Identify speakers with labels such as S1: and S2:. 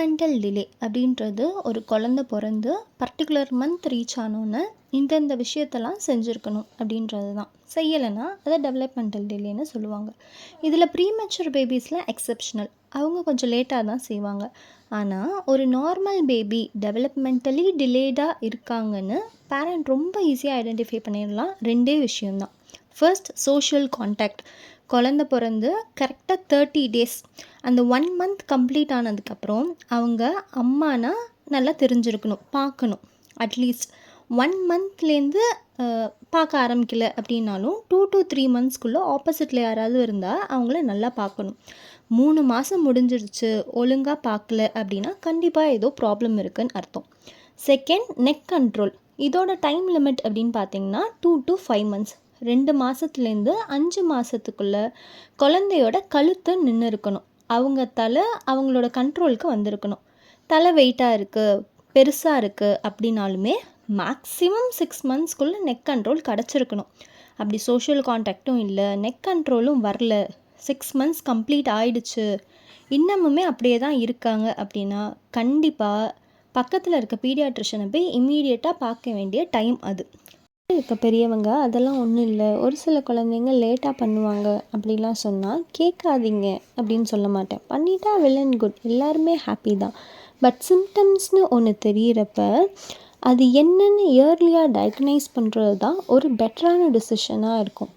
S1: Developmental delay அப்படின்றது ஒரு குழந்த பிறந்து பர்டிகுலர் மந்த் ரீச் ஆனோன்னு இந்தந்த விஷயத்தெல்லாம் செஞ்சுருக்கணும் அப்படின்றது தான் செய்யலைன்னா அதை டெவலப்மெண்டல் டிலேன்னு சொல்லுவாங்க. இதில் ப்ரீமெச்சூர் பேபிஸில் எக்ஸப்ஷனல் அவங்க கொஞ்சம் லேட்டாக தான் செய்வாங்க. ஆனால் ஒரு நார்மல் பேபி டெவலப்மெண்டலி டிலேடாக இருக்காங்கன்னு பேரண்ட் ரொம்ப ஈஸியாக ஐடென்டிஃபை பண்ணிடலாம். ரெண்டே விஷயம்தான். ஃபர்ஸ்ட் சோஷியல் கான்டாக்ட் குழந்த பிறந்து கரெக்டாக தேர்ட்டி டேஸ் அந்த ஒன் மந்த் கம்ப்ளீட் ஆனதுக்கப்புறம் அவங்க அம்மானா நல்லா தெரிஞ்சிருக்கணும் பார்க்கணும். அட்லீஸ்ட் ஒன் மந்த்லேருந்து பார்க்க ஆரம்பிக்கல அப்படின்னாலும் டூ டு த்ரீ மந்த்ஸ்க்குள்ளே ஆப்போசிட்டில் யாராவது இருந்தால் அவங்கள நல்லா பார்க்கணும். மூணு மாதம் முடிஞ்சிருச்சு ஒழுங்காக பார்க்கல அப்படின்னா கண்டிப்பாக ஏதோ ப்ராப்ளம் இருக்குன்னு அர்த்தம். செகண்ட் நெக் கண்ட்ரோல் இதோட டைம் லிமிட் அப்படின்னு பார்த்தீங்கன்னா டூ டு ஃபைவ் மந்த்ஸ் ரெண்டு மாதத்துலேருந்து அஞ்சு மாதத்துக்குள்ளே குழந்தையோட கழுத்து நின்று இருக்கணும் அவங்க தலை அவங்களோட கண்ட்ரோலுக்கு வந்திருக்கணும். தலை வெயிட்டாக இருக்குது பெருசாக இருக்குது அப்படின்னாலுமே மேக்ஸிமம் சிக்ஸ் மந்த்ஸ்க்குள்ளே நெக் கண்ட்ரோல் கிடச்சிருக்கணும். அப்படி சோஷியல் காண்டாக்டும் இல்லை நெக் கண்ட்ரோலும் வரல. சிக்ஸ் மந்த்ஸ் கம்ப்ளீட் ஆயிடுச்சு. இன்னமுமே அப்படியே தான் இருக்காங்க அப்படின்னா கண்டிப்பாக பக்கத்தில் இருக்க பீடியாட்ரிஷனை போய் இம்மீடியட்டாக பார்க்க வேண்டிய டைம் அது. இப்போ பெரியவங்க அதெல்லாம் ஒன்றும் இல்லை. ஒரு சில குழந்தைங்க லேட்டாக பண்ணுவாங்க அப்படிலாம் சொன்னால் கேட்காதீங்க அப்படின்னு சொல்ல மாட்டேன். பண்ணிட்டா வெல் அண்ட் குட் எல்லாருமே ஹாப்பி தான். பட் சிம்டம்ஸ்னு ஒன்று தெரியிறப்ப அது என்னென்னு இயர்லியாக டயக்னைஸ் பண்ணுறது தான் ஒரு பெட்டரான டிசிஷனாக இருக்கும்.